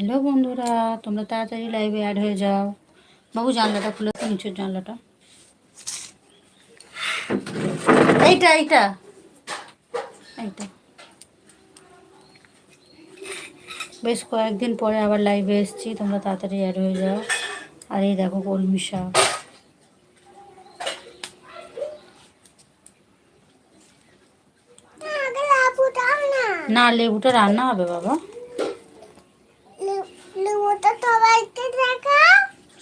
Hello বন্ধুরা তোমরা তাড়াতাড়ি লাইভে অ্যাড হয়ে যাও। বাবু জানলাটা খুলে তো নিচের জানলাটা। এইটা এইটা। এইটা। বেশ কয়েকদিন পরে আবার লাইভে এসেছি তোমরা তাড়াতাড়ি অ্যাড হয়ে যাও। আর এই দেখো কলমি শাক। না লেবুটা রান্না হবে বাবা।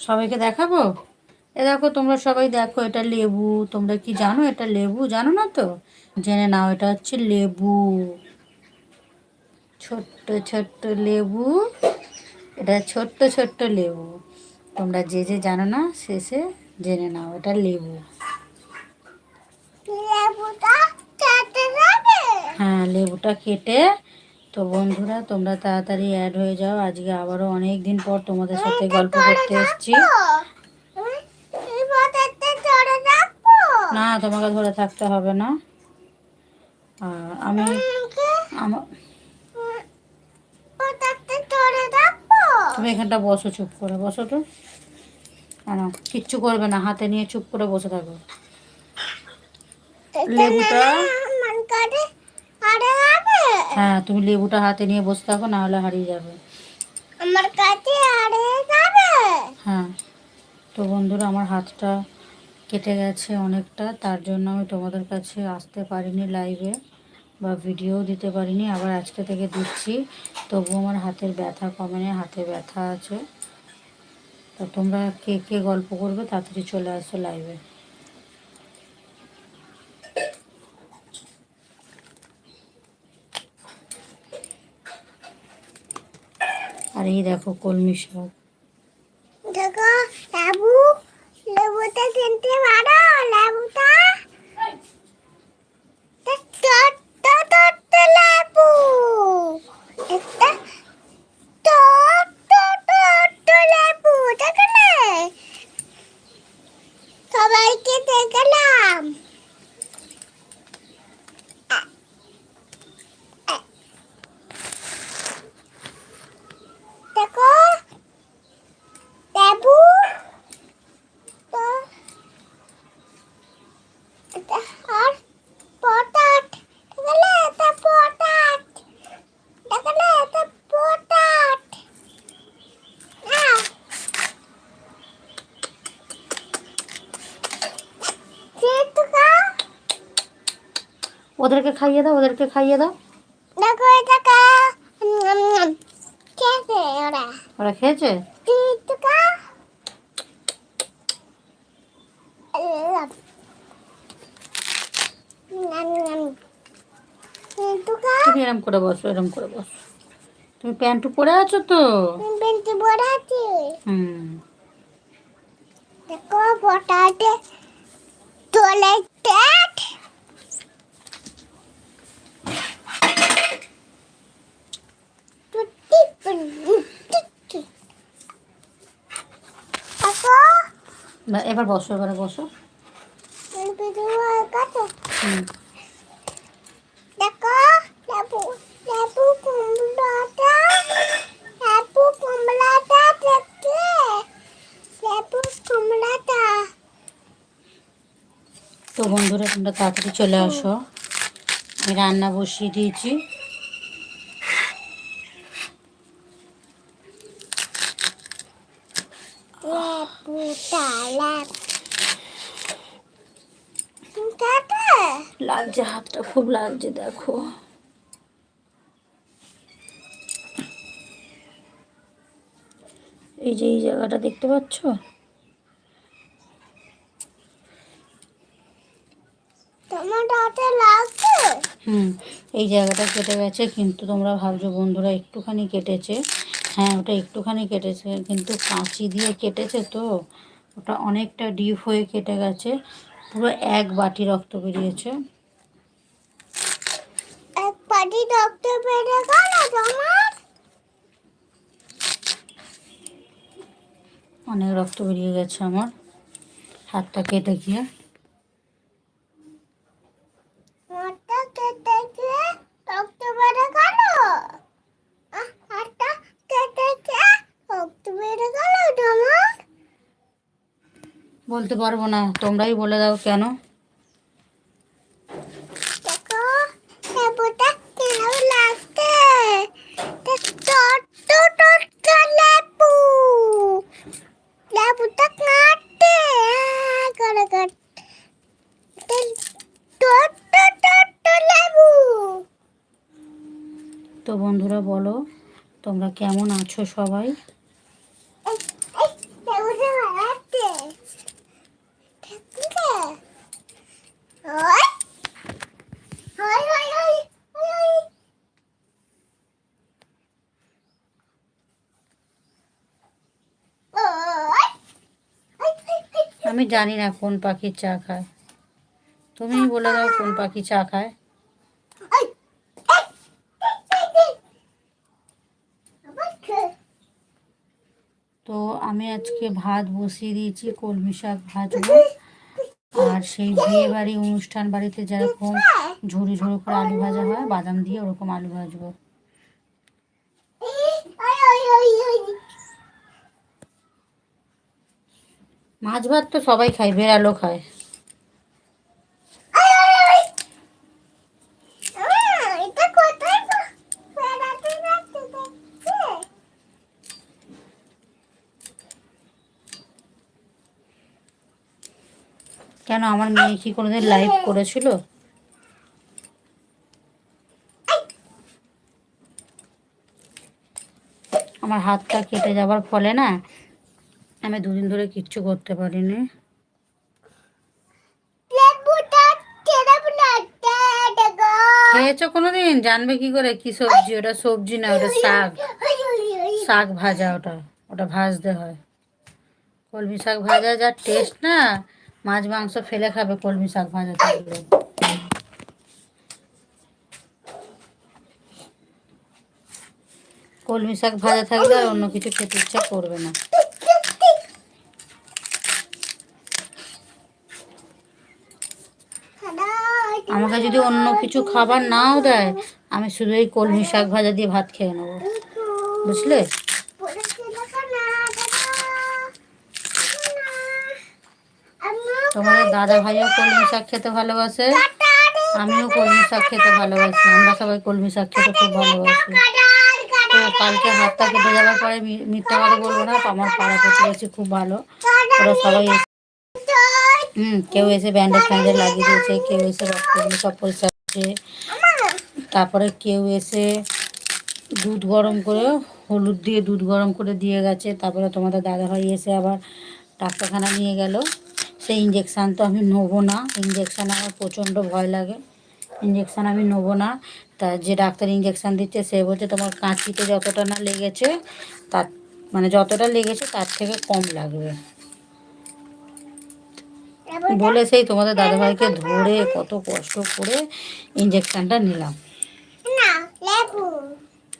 সবাইকে দেখাবো? এ দেখো তোমরা সবাই দেখো এটা লেবু। তোমরা কি জানো এটা লেবু? জানো না তো? জেনে নাও এটা হচ্ছে লেবু। ছোট্ট ছোট্ট লেবু। এটা ছোট্ট ছোট্ট লেবু। তোমরা যে যে জানো না শেষে জেনে নাও এটা লেবু। হ্যাঁ লেবুটা কেটে তো বন্ধুরা, তোমরা তাড়াতাড়ি অ্যাড হয়ে যাও। আজকে আবারও অনেক দিন পর তোমাদের সাথে গল্প করতে এসেছি। না, তোমাকে ধরে থাকতে হবে না। আমি আমার তুমি এখানটা বসো, চুপ করে বসো তো। কেন কিচ্ছু করবে না, হাতে নিয়ে চুপ করে বসে থাকো। লেবুটা হ্যাঁ তুমি লেবুটা হাতে নিয়ে বসে থাকো না হলে হারিয়ে যাবে। আমার কাছে আরে যাবে। হ্যাঁ তো বন্ধুরা আমার হাতটা কেটে গেছে অনেকটা তার জন্য আমি তোমাদের কাছে আসতে পারিনি লাইভে বা ভিডিও দিতে পারিনি আবার আজকে থেকে দিচ্ছি। তবু আমার হাতের ব্যথা কমেনি হাতে ব্যথা আছে। তো তোমরা কে কে গল্প করবে তাড়াতাড়ি চলে আসো লাইভে আর এই দেখো কলমি শাক দেখো লেবু লেবুটা কিনতে পারো লেবুটা ছোট্ট ছোট্ট লেবু একটা ছোট্ট ছোট্ট লেবু দেখলে সবাইকে দেখলাম দেখো লেবু তো এটা আর পটাট দেখলে এটা পটাট দেখলে এটা পটাট আহ চিতুকা ওদেরকে খাইয়ে দাও ওদেরকে খাইয়ে দাও। দেখো এটা কা খেতে ওরা। ওরা খেয়েছে? তুমি এরম করে বসো এরম করে বসো। তুমি প্যান্টু পরে আছো তো? বেঞ্চি বড় আছে। হুম। দেখো টেট টুটি টুটি দেখো বা- এবার বসো এবারে বসো। তো বন্ধুরা তোমরা তাড়াতাড়ি চলে আসো। আমি রান্না বসিয়ে দিয়েছি লেবুটা লেবু কাটা লাগছে হাতটা খুব লাগছে দেখো। এই যে এই জায়গাটা দেখতে পাচ্ছ? হুম এই জায়গাটা কেটে গেছে কিন্তু তোমরা ভাবছ বন্ধুরা একটুখানি কেটেছে। হ্যাঁ ওটা একটুখানি কেটেছে কিন্তু কাঁচি দিয়ে কেটেছে তো। ওটা অনেকটা ডিপ হয়ে কেটে গেছে পুরো এক বাটি রক্ত বেরিয়েছে। পাটি ডক্টর পেটে গেল তোমার? অনেক রক্ত বেরিয়ে গেছে আমার। হাতটা কেটে গিয়ে। বলতে পারব না তোমরাই বলে দাও কেন? ওই আছো সবাই? আমি জানি না কোন পাখির চা খায়। তুমি বলে দাও কোন পাখি চা খায় ওই এই এই এই আবার খে- তো আমি আজকে ভাত বসিয়ে দিয়েছি, কলমি শাক ভাজবো। আর সেই বিয়ে বাড়ি অনুষ্ঠান বাড়িতে যেরকম ঝুড়ি ঝুড়ি করে আলু ভাজা হয়, বাদাম দিয়ে ওরকম আলু ভাজবো। মাছ ভাত তো সবাই খায় বেড়ালো খায় ওই ওই ওই আহ, এটা কোথায় পা- বেড়াতে যাচ্ছে দেখছে? কেন আমার মেয়ে কি কোনোদিন লাইভ করেছিল? আমার হাতটা কেটে যাবার ফলে না, আমি দুদিন ধরে কিচ্ছু করতে পারিনি। খেয়েছো কোনোদিন? জানবে কি করে? কি সবজি? ওটা সবজি না, ওটা শাক। শাক ভাজা ওটা। ওটা ভাজতে হয়। কলমি শাক ভাজা যা টেস্ট না মাছ, মাংস ফেলে খাবে কলমি শাক ভাজা থাকলে কলমি শাক ভাজা থাকলে আর অন্য কিছু খেতে ইচ্ছা করবে না। আমাকে যদি অন্য কিছু খাবার নাও দেয়, আমি শুধু এই কলমি শাক ভাজা দিয়ে ভাত খেয়ে নেব। বুঝলে পড়েছে দেখো না, দাদা। না। আম্মু, তোমাদের দাদা ভাইও কলমি শাক খেতে ভালোবাসে, আমিও কলমি শাক খেতে ভালোবাসি, আমরা সবাই কলমি শাক খেতে খুব ভালোবাসি। তো কালকে হাতটা কেটে যাওয়ার পরে মিথ্যা কথা বলব না আমার পাড়া প্রতিবেশী খুব ভালো। ওরা সবাই হুম, কেউ এসে ব্যান্ডেজ ফ্যান্ডেজ লাগিয়ে দিয়েছে, কেউ এসে রক্তগুলো সব পরিষ্কার করছে। তারপরে কেউ এসে দুধ গরম করে, হলুদ দিয়ে দুধ গরম করে দিয়ে গেছে। তারপরে তোমাদের দাদাভাই এসে আবার ডাক্তারখানা নিয়ে গেল। সেই ইঞ্জেকশান তো আমি নেব না। ইঞ্জেকশান আমার প্রচণ্ড ভয় লাগে। ইঞ্জেকশান আমি নেব না। তা যে ডাক্তার ইঞ্জেকশান দিচ্ছে সে বলছে তোমার কাঁচিতে যতটা না লেগেছে তার মানে যতটা লেগেছে তার থেকে কম লাগবে। বলে সেই তোমাদের দাদাভাইকে ধরে কত কষ্ট করে ইঞ্জেকশানটা নিলাম।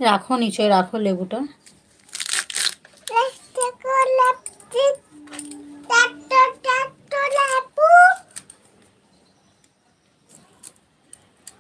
রাখো নিচয় রাখো লেবুটা।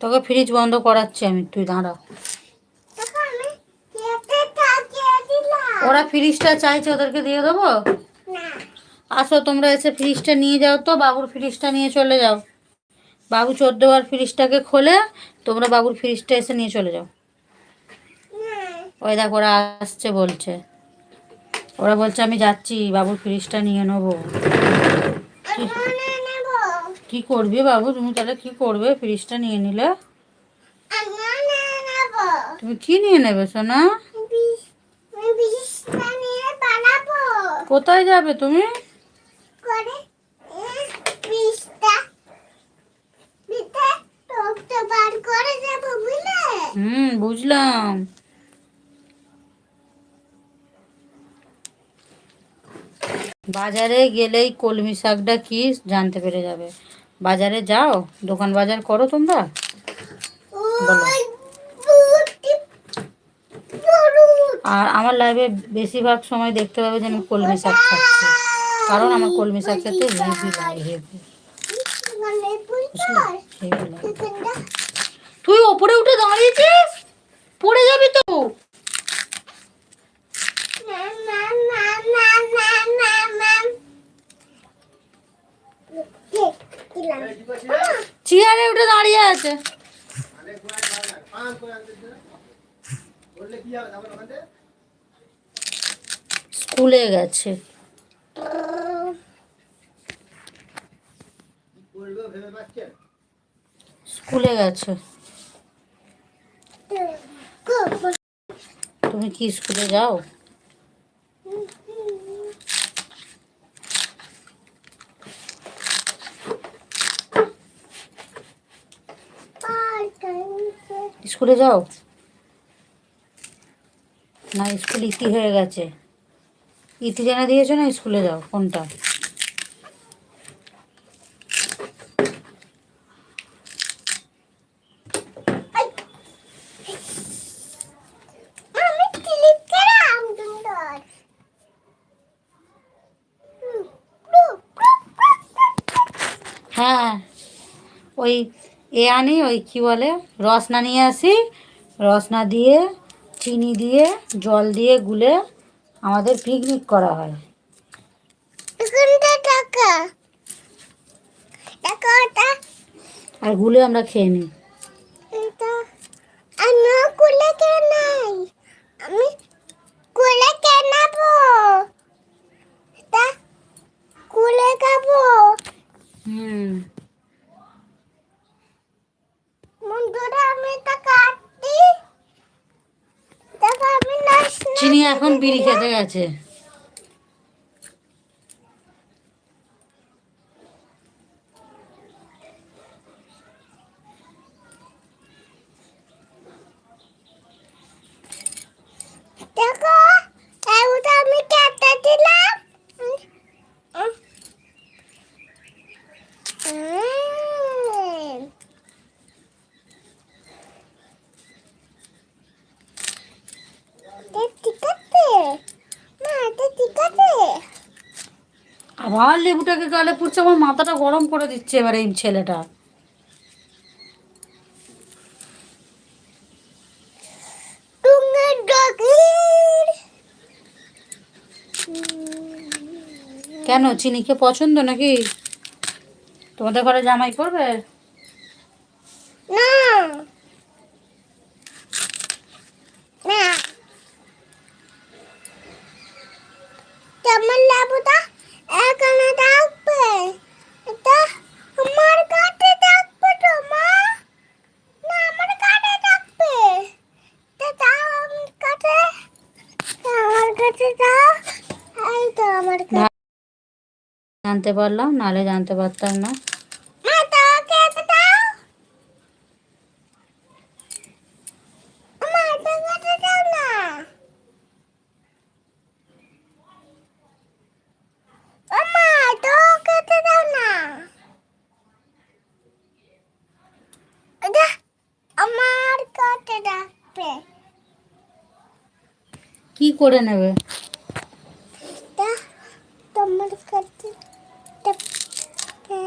তোকে ফ্রিজ বন্ধ করাচ্ছি আমি তুই দাঁড়া। ওরা ফ্রিজটা চাইছে ওদেরকে দিয়ে দেবো? আসো তোমরা এসে ফ্রিজটা নিয়ে যাও তো বাবুর ফ্রিজটা নিয়ে চলে যাও। বাবু চোদ্দবার ফ্রিজটাকে খোলে তোমরা বাবুর ফ্রিজটা এসে নিয়ে চলে যাও। ওই দেখ ওরা আসছে বলছে। ওরা বলছে আমি যাচ্ছি বাবুর ফ্রিজটা নিয়ে নেব। কি করবে বাবু? তুমি তাহলে কি করবে? ফ্রিজটা নিয়ে নিলে। তুমি কি নিয়ে নেবে, সোনা? কোথায় যাবে তুমি? হুম, বুঝলাম। বাজারে গেলেই কলমি শাকটা কি জানতে পেরে যাবে। বাজারে যাও দোকান বাজার করো তোমরা। বলো। আর আমার লাইভে বেশিরভাগ সময় দেখতে পাবে যে আমি কলমি শাক খাচ্ছি। কারণ আমার কলমি শাক খেতে হেভি লাগে হেভি মানে তুই ওপরে উঠে দাঁড়িয়েছিস? পড়ে যাবি তো। চেয়ারে উঠে দাঁড়িয়ে আছে। স্কুলে গেছে। স্কুলে গেছে। তুমি কি স্কুলে যাও? স্কুলে যাও? না স্কুল ইতি হয়ে গেছে। ইতি জানা দিয়েছ না স্কুলে যাও কোনটা? হ্যাঁ ওই এ আনি ওই কি বলে রসনা নিয়ে আসি। রসনা দিয়ে চিনি দিয়ে জল দিয়ে গুলে আমাদের পিকনিক করা হয়। আর গুলে আমরা খেয়ে নিই এটা আমি কুলে কে নাই আমি কুলে কে নাবো এটা কুলে খাব হুম বন্ধুরা আমি এটা কাটছি দেখো আমি নাচ চিনি এখন বিড়ি খেতে গেছে। দেখো এইটা আমি কেটে দিলাম উম। এটা ঠিক আছে না এটা ঠিক আছে আবার লেবুটাকে গালে পুড়ছে, আমার মাথাটা গরম করে দিচ্ছে এবার এই ছেলেটা। কেন, চিনিকে পছন্দ নাকি? তোমাদের ঘরে জামাই করবে না। না। কেমন লেবুটা? এখানে থাকবে। এটা আমার কাছে থাকবে তো, মা? না, আমার কাছে থাকবে। তা দাও আমার কাছে। আমার কাছে এই তো আমার কাছে। জানতে পারলাম, নাহলে জানতে পারতাম না মা তাকে এটা দাও আমার কাছে দাও না আমা তোকে তো দাও না এটা আমার কাছে রাখবে কি করে নেবে। তোমার কাছে কাছে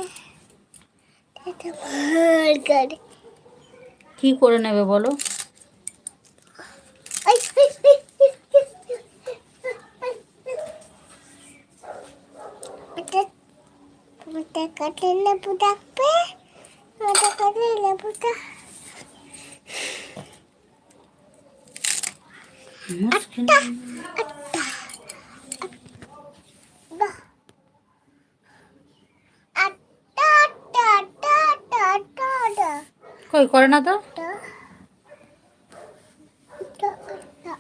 কি করে নেবে বলো? Ay, ay, ay, ay, ay, কই করে না তো.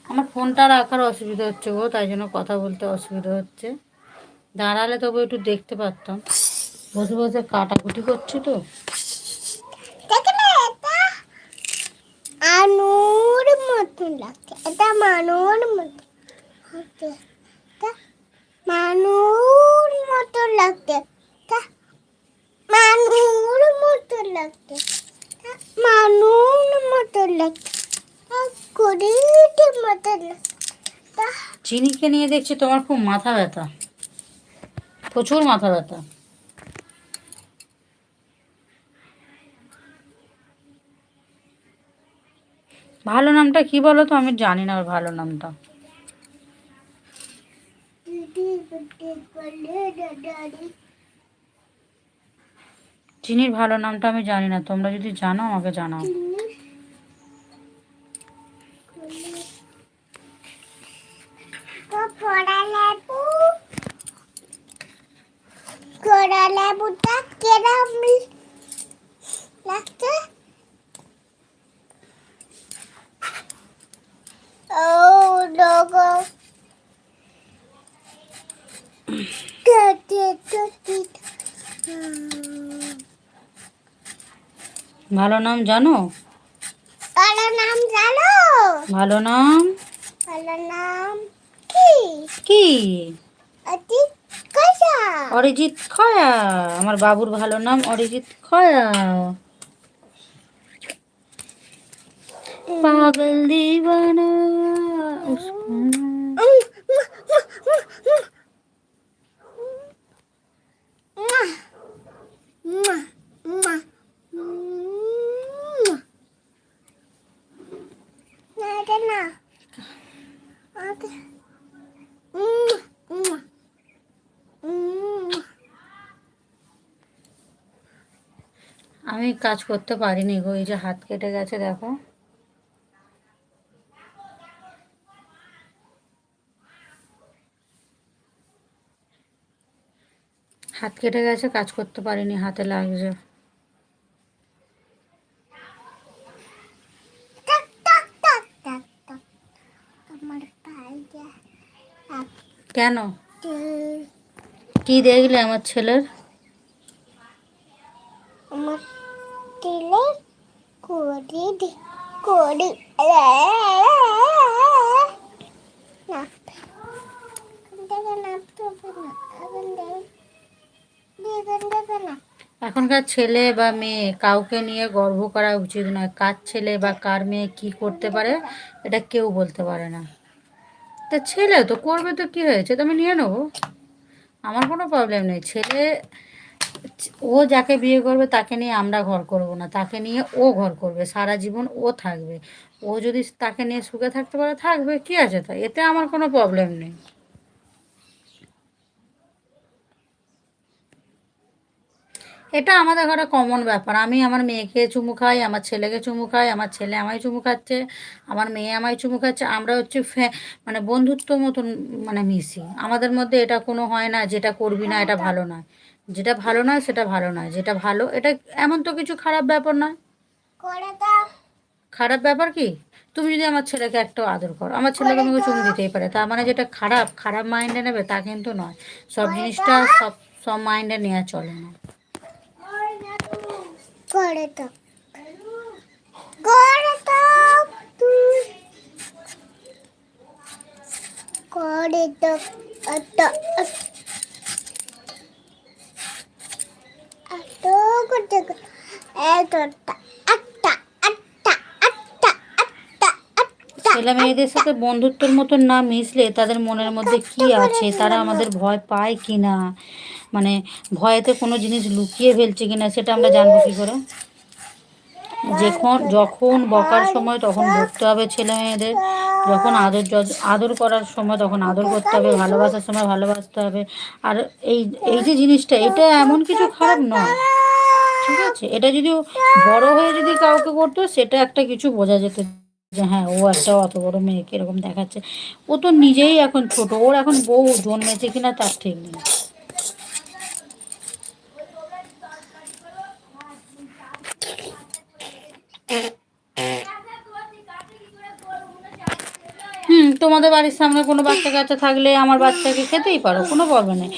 আমার ফোনটা রাখার অসুবিধা হচ্ছে গো তাই জন্য কথা বলতে অসুবিধা হচ্ছে। দাঁড়ালে তবু একটু দেখতে পারতাম। বসে বসে কাটাকুটি করছি তো দেখলে এটা আনুর লাগছে এটা মানুষ লাগছে তা মানুর মতো লাগছে তা মানুর মতো লাগছে গরিবের মতো চিনিকে নিয়ে দেখছি তোমার খুব মাথা ব্যথা প্রচুর মাথা ব্যথা ভালো নামটা কি বলো তো আমি জানি না ওর ভালো নামটা। চিনির ভালো নামটা আমি জানি না। তোমরা যদি জানো, আমাকে জানাও তো পড়া লেবু পড়া লেবুটা কেরম লাগছে ও লোগো কেটে কেটে ভালো নাম জানো ভালো নাম জানো ভালো নাম ভালো নাম কি কি অরিজিৎ খয়া আমার বাবুর ভালো নাম অরিজিৎ খয়া পাগল দিবানা আমি কাজ করতে পারিনি গো, এই যে হাত কেটে গেছে, দেখো। হাত কেটে গেছে, কাজ করতে পারিনি, হাতে লাগছে আমার পায়ে কেন? কি? দেখলে আমার ছেলের? আমার দেখে দেখে না। এখনকার ছেলে বা মেয়ে কাউকে নিয়ে গর্ব করা উচিত নয়। কার ছেলে বা কার মেয়ে কি করতে পারে এটা কেউ বলতে পারে না। তা ছেলে, তো করবে তো কি হয়েছে? তো আমি নিয়ে নেব। আমার কোনো প্রবলেম নেই। ছেলে, ও যাকে বিয়ে করবে তাকে নিয়ে আমরা ঘর করব না। তাকে নিয়ে ও ঘর করবে। সারা জীবন ও থাকবে। ও যদি তাকে নিয়ে সুখে থাকতে পারে, থাকবে। কি আছে তা? এতে আমার কোনো প্রবলেম নেই। এটা আমাদের ঘরে কমন ব্যাপার। আমি আমার মেয়েকে চুমু খাই আমার ছেলেকে চুমু খাই আমার ছেলে আমায় চুমু খাচ্ছে আমার মেয়ে আমায় চুমু খাচ্ছে। আমরা হচ্ছে ফ্যা- মানে বন্ধুত্ব মতন মানে মিশি। আমাদের মধ্যে এটা কোনো হয় না যেটা করবি না এটা ভালো নয়। যেটা ভালো নয় সেটা ভালো নয়। যেটা ভালো এটা এমন তো কিছু খারাপ ব্যাপার নয় খারাপ ব্যাপার কি? তুমি যদি আমার ছেলেকে একটা আদর করো আমার ছেলে তোমাকে চুমু দিতেই পারে। তার মানে যেটা খারাপ খারাপ মাইন্ডে নেবে তা কিন্তু নয়। সব জিনিসটা সব সব মাইন্ডে নেওয়া চলে না। করে দাও করে তুই। করে করতে আটটা ছেলে মেয়েদের সাথে বন্ধুত্বের মতো না মিশলে তাদের মনের মধ্যে কি আছে? তারা আমাদের ভয় পায় কি না মানে ভয়েতে কোনো জিনিস লুকিয়ে ফেলছে কিনা সেটা আমরা জানব কি করে? যখন যখন বকার সময় তখন বকতে হবে ছেলে মেয়েদের, যখন আদর আদর করার সময় তখন আদর করতে হবে, ভালোবাসার সময় ভালোবাসতে হবে। আর এই এই যে জিনিসটা, এটা এমন কিছু খারাপ নয়। ঠিক আছে? এটা যদি বড় হয়ে যদি কাউকে করতো, সেটা একটা কিছু বোঝা যেত যে হ্যাঁ ও একটা অত বড় মেয়েকে এরকম দেখাচ্ছে। ও তো নিজেই এখন ছোট, ওর এখন বউ জন্মেছে কিনা তার ঠিক নেই হুম তোমাদের বাড়ির সামনে কোনো বাচ্চা কাচ্চা থাকলে আমার বাচ্চাকে খেতেই পারো কোনো প্রবলেম নেই।